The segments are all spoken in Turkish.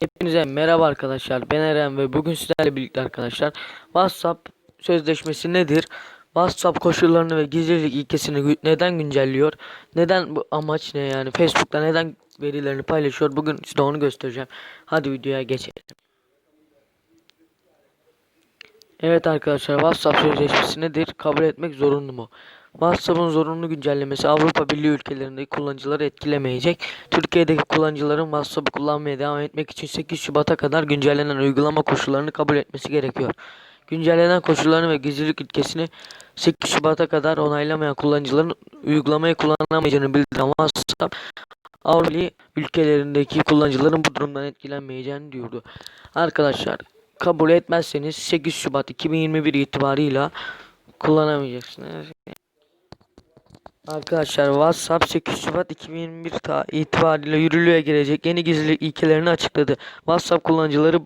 Hepinize merhaba arkadaşlar. Ben Eren ve bugün sizlerle birlikte arkadaşlar WhatsApp sözleşmesi nedir? WhatsApp koşullarını ve gizlilik ilkesini neden güncelliyor? Neden bu amaç ne yani? Facebook'ta neden verilerini paylaşıyor? Bugün size onu göstereceğim. Hadi videoya geçelim. Evet arkadaşlar WhatsApp sözleşmesi nedir? Kabul etmek zorunlu mu? WhatsApp'ın zorunlu güncellemesi Avrupa Birliği ülkelerindeki kullanıcıları etkilemeyecek. Türkiye'deki kullanıcıların WhatsApp'ı kullanmaya devam etmek için 8 Şubat'a kadar güncellenen uygulama koşullarını kabul etmesi gerekiyor. Güncellenen koşullarını ve gizlilik ilkesini 8 Şubat'a kadar onaylamayan kullanıcıların uygulamayı kullanamayacağını bildiren WhatsApp Avrupa Birliği ülkelerindeki kullanıcıların bu durumdan etkilenmeyeceğini diyordu. Arkadaşlar kabul etmezseniz 8 Şubat 2021 itibarıyla kullanamayacaksınız. Arkadaşlar WhatsApp 8 Şubat 2021 ta itibariyle yürürlüğe girecek yeni gizlilik ilkelerini açıkladı. WhatsApp kullanıcıları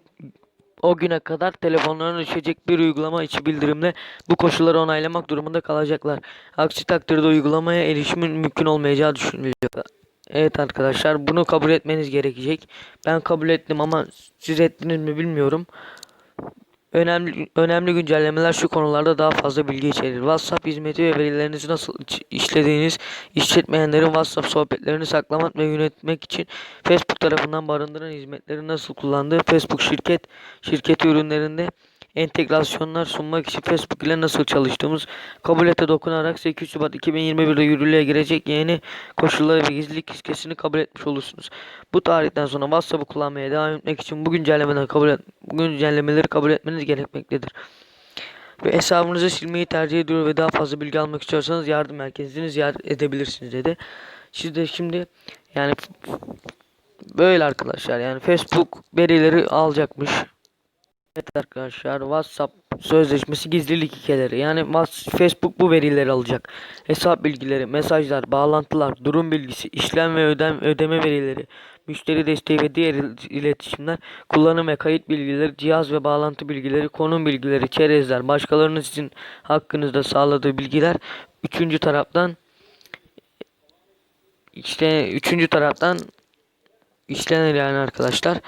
o güne kadar telefonlarına düşecek bir uygulama içi bildirimle bu koşulları onaylamak durumunda kalacaklar. Aksi takdirde uygulamaya erişimin mümkün olmayacağı düşünülüyor. Evet arkadaşlar bunu kabul etmeniz gerekecek. Ben kabul ettim ama siz ettiniz mi bilmiyorum. Önemli önemli güncellemeler şu konularda daha fazla bilgi içerir. WhatsApp hizmeti ve verilerinizi nasıl işlediğiniz, işletmeyenlerin WhatsApp sohbetlerini saklamak ve yönetmek için Facebook tarafından barındıran hizmetleri nasıl kullandığı, Facebook şirket şirketi ürünlerinde entegrasyonlar sunmak için Facebook ile nasıl çalıştığımız kabul ete dokunarak 8 Şubat 2021'de yürürlüğe girecek yeni koşulları ve gizlilik ilkesini kabul etmiş olursunuz. Bu tarihten sonra WhatsApp'ı kullanmaya devam etmek için bu güncellemeleri kabul et, bu güncellemeleri kabul etmeniz gerekmektedir. Ve hesabınızı silmeyi tercih ediyor ve daha fazla bilgi almak istiyorsanız yardım merkezini ziyaret edebilirsiniz dedi. Siz de şimdi yani böyle arkadaşlar yani Facebook verileri alacakmış. Evet arkadaşlar WhatsApp sözleşmesi gizlilik ilkeleri yani Facebook bu verileri alacak. Hesap bilgileri, mesajlar, bağlantılar, durum bilgisi, işlem ve ödem ödeme verileri, müşteri desteği ve diğer il- iletişimler, kullanım ve kayıt bilgileri, cihaz ve bağlantı bilgileri, konum bilgileri, çerezler, başkalarının sizin hakkınızda sağladığı bilgiler üçüncü taraftan işte üçüncü taraftan işlenir yani arkadaşlar.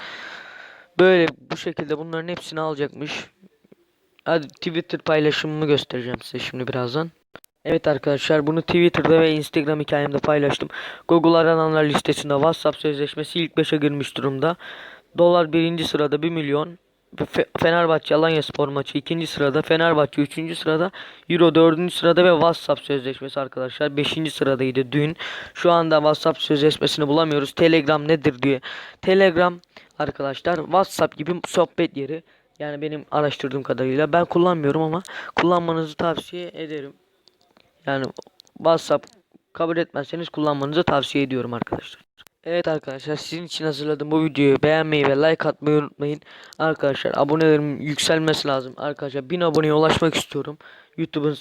Böyle bu şekilde bunların hepsini alacakmış. Hadi Twitter paylaşımımı göstereceğim size şimdi birazdan. Evet arkadaşlar bunu Twitter'da ve Instagram hikayemde paylaştım. Google arananlar listesinde WhatsApp sözleşmesi ilk 5'e girmiş durumda. Dolar birinci sırada 1 milyon. Fe- Fenerbahçe Alanya Spor maçı ikinci sırada. Fenerbahçe üçüncü sırada. Euro dördüncü sırada ve WhatsApp sözleşmesi arkadaşlar beşinci sıradaydı dün. Şu anda WhatsApp sözleşmesini bulamıyoruz. Telegram nedir diye. Telegram arkadaşlar WhatsApp gibi sohbet yeri. Yani benim araştırdığım kadarıyla ben kullanmıyorum ama kullanmanızı tavsiye ederim. Yani WhatsApp kabul etmezseniz kullanmanızı tavsiye ediyorum arkadaşlar. Evet arkadaşlar sizin için hazırladığım bu videoyu beğenmeyi ve like atmayı unutmayın. Arkadaşlar abonelerim yükselmesi lazım. Arkadaşlar 1000 aboneye ulaşmak istiyorum. YouTube'un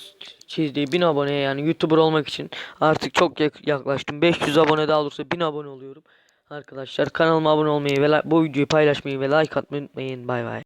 çizdiği 1000 aboneye yani YouTuber olmak için artık çok yak- yaklaştım. 500 abone daha olursa 1000 abone oluyorum. Arkadaşlar kanalıma abone olmayı ve bu videoyu paylaşmayı ve like atmayı unutmayın. Bay bay.